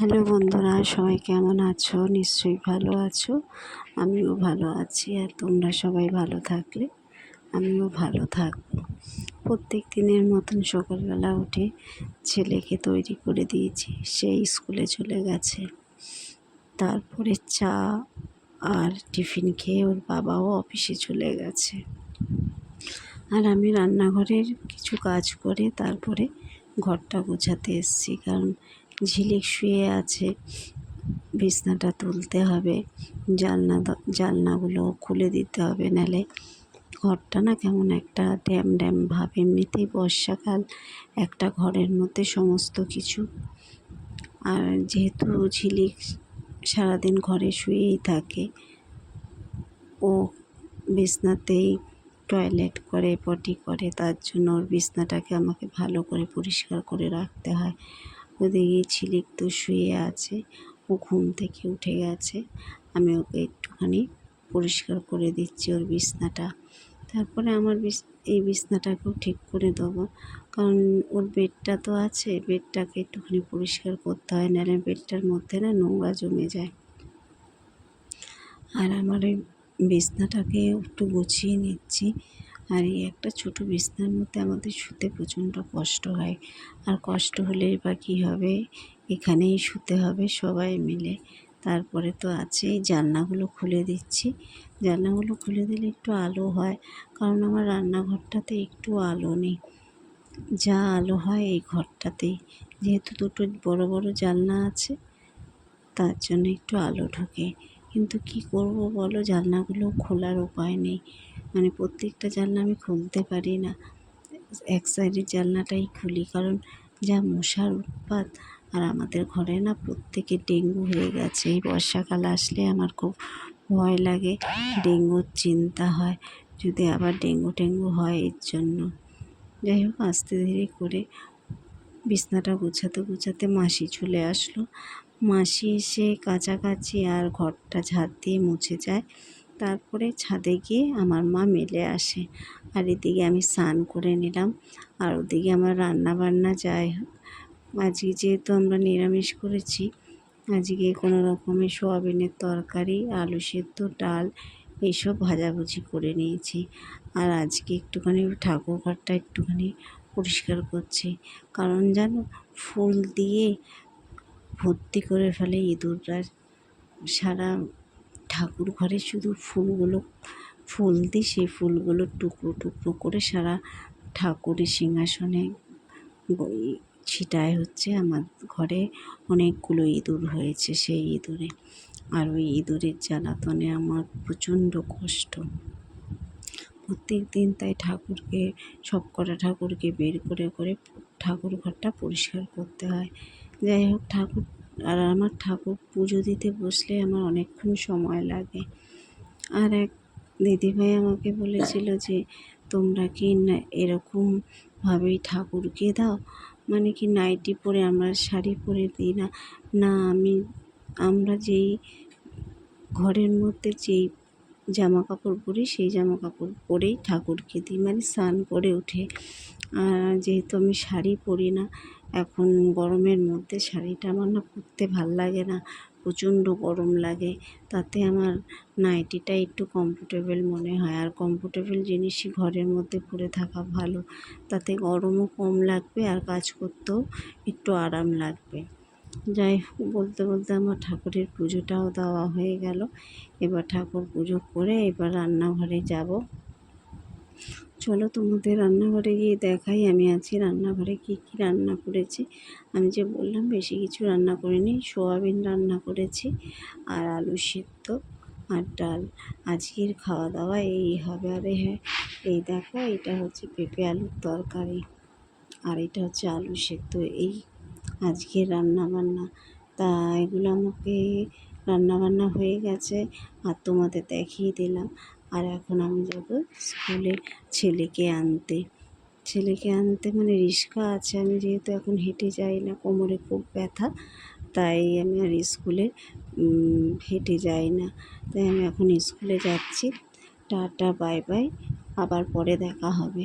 Hello বন্ধুরা, সবাই কেমন আছো? নিশ্চয়ই ভালো আছো। আমিও ভালো আছি আর তোমরা সবাই ভালো থাকলে আমিও ভালো থাকব। প্রত্যেক দিনের মতন সকালবেলা উঠে ছেলেকে তৈরি করে দিয়েছি, সে স্কুলে চলে গেছে। তারপরে চা আর টিফিন খেয়ে ওর বাবাও অফিসে চলে গেছে। আর আমি রান্নাঘরের কিছু কাজ করে তারপরে ঘরটা গোছাতে এসেছি, কারণ ঝিলিক শুয়ে আছে। বিছনাটা তুলতে হবে। জানলা জানলাগুলো খুলে দিতে হবে নালে ঘরটা না কেমন একটা ড্যাম ড্যাম ভাব। এমনিতেই বর্ষাকাল, একটা ঘরের মধ্যে সমস্ত কিছু। আর যেহেতু ঝিলিক সারাদিন ঘরে শুয়েই থাকে, ও বিছনাতেই টয়লেট করে, পটি করে, তার জন্য ওর বিছনাটাকে আমাকে ভালো করে পরিষ্কার করে রাখতে হয়। ওদিকে ঝিলিক তো শুয়ে আছে, ও ঘুম থেকে উঠে গেছে। আমি ওকে একটুখানি পরিষ্কার করে দিচ্ছি ওর বিছনাটা। তারপরে আমার বিছ, এই বিছনাটাকেও ঠিক করে দেবো। কারণ ওর বেডটা তো আছে, বেডটাকে একটুখানি পরিষ্কার করতে হয়, নাহলে বেডটার মধ্যে না নোংরা জমে যায়। আর আমার ওই বিছনাটাকে একটু গুছিয়ে নিচ্ছি। আর এই একটা ছোটো বিছনার মধ্যে আমাদের শুতে প্রচণ্ড কষ্ট হয়। আর কষ্ট হলে বা কী হবে? এখানেই শুতে হবে সবাই মিলে। তারপরে তো আছেই জানলাগুলো খুলে দিচ্ছি। জানলাগুলো খুলে দিলে একটু আলো হয়, কারণ আমার রান্নাঘরটাতে একটু আলো নেই। যা আলো হয় এই ঘরটাতেই। যেহেতু দুটো বড় বড় জানলা আছে, তার জন্য একটু আলো ঢোকে। কিন্তু কি করব বলো? জানলাগুলো খোলার উপায় নেই। মানে প্রত্যেকটা জানলা আমি খুলতে পারি না। এক সাইডের জানলাটাই খুলি, কারণ যা মশার উৎপাত, আর আমাদের ঘরে না প্রত্যেকে ডেঙ্গু হয়ে গেছে। এই বর্ষাকাল আসলে আমার খুব ভয় লাগে, ডেঙ্গুর চিন্তা হয়, যদি আবার ডেঙ্গু টেঙ্গু হয় এর জন্য। যাই হোক, আস্তে ধীরে করে বিছনাটা গোছাতে গোছাতে মাসি চলে আসলো। মাসি এসে কাছাকাছি আর ঘরটা ঝাড় দিয়ে মুছে যায়। তারপরে ছাদে গিয়ে আমার মা মেলে আসে। আর এদিকে আমি স্নান করে নিলাম। আর ওদিকে আমার রান্না বান্না হোক আজকে যেহেতু আমরা নিরামিষ করেছি, আজকে কোনো রকমের সোয়াবিনের তরকারি, আলু সেদ্ধ, ডাল এইসব ভাজাভুজি করে নিয়েছি। আর আজকে একটুখানি ঠাকুর ঘরটা একটুখানি পরিষ্কার করছি। কারণ জানো, ফুল দিয়ে ভর্তি করে ফেলে ইঁদুররা সারা ঠাকুর ঘরে শুধু ফুলগুলো, ফুল দিই, সেই ফুলগুলো টুকরো টুকরো করে সারা ঠাকুরের সিংহাসনে ছিটায় হচ্ছে আমার ঘরে। অনেকগুলো ইঁদুর হয়েছে সেই ইঁদুরে। আর ওই ইঁদুরের জ্বালাতনে আমার প্রচণ্ড কষ্ট। প্রত্যেক দিন তাই ঠাকুরকে সব কটা ঠাকুরকে বের করে করে ঠাকুর ঘরটা পরিষ্কার করতে হয়। যাই হোক, ঠাকুর আর আমার ঠাকুর পুজো দিতে বসলে আমার অনেকক্ষণ সময় লাগে। আর এক দিদিভাই আমাকে বলেছিল যে, তোমরা কি না এরকমভাবেই ঠাকুরকে দাও? মানে কি নাইটি পরে আমরা শাড়ি পরে দিই না? না, আমি, আমরা যেই ঘরের মধ্যে যেই জামা কাপড় পরি, সেই জামা কাপড় পরেই ঠাকুরকে দিই। মানে স্নান করে উঠে যেহেতু আমি শাড়ি পরি না, এখন গরমের মধ্যে শাড়িটা আমার না পরতে ভালো লাগে না, প্রচণ্ড গরম লাগে। তাতে আমার নাইটিটা একটু কমফোর্টেবল মনে হয়। আর কমফোর্টেবল জিনিসই ঘরের মধ্যে পরে থাকা ভালো। তাতে গরমও কম লাগবে আর কাজ করতেও একটু আরাম লাগবে। যাই বলতে বলতে আমার ঠাকুরের পুজোটাও দেওয়া হয়ে গেল। এবার ঠাকুর পুজো করে এবার রান্নাঘরে যাব। চলো তোমাদের রান্নাঘরে গিয়ে দেখাই, আমি আছি রান্নাঘরে কী কী রান্না করেছি। আমি যে বললাম, বেশি কিছু রান্না করিনি, সোয়াবিন রান্না করেছি আর আলু সিদ্ধ আর ডাল। আজকের খাওয়া দাওয়া এই হবে। আরে হ্যাঁ এই দেখো, এটা হচ্ছে পেঁপে আলুর তরকারি আর এটা হচ্ছে আলু সেদ্ধ। এই আজকের রান্না বান্না তা এগুলো আমাকে রান্না বান্না হয়ে গেছে আর তোমাদের দেখিয়ে দিলাম। আর এখন আমি যাব স্কুলে ছেলেকে আনতে। ছেলেকে আনতে মানে রিস্কা আছে, আমি যেহেতু এখন হেঁটে যাই না, কোমরে খুব ব্যথা, তাই আমি আর স্কুলে হেঁটে যাই না। তাই আমি এখন স্কুলে যাচ্ছি। Tata, bye bye. আবার পরে দেখা হবে।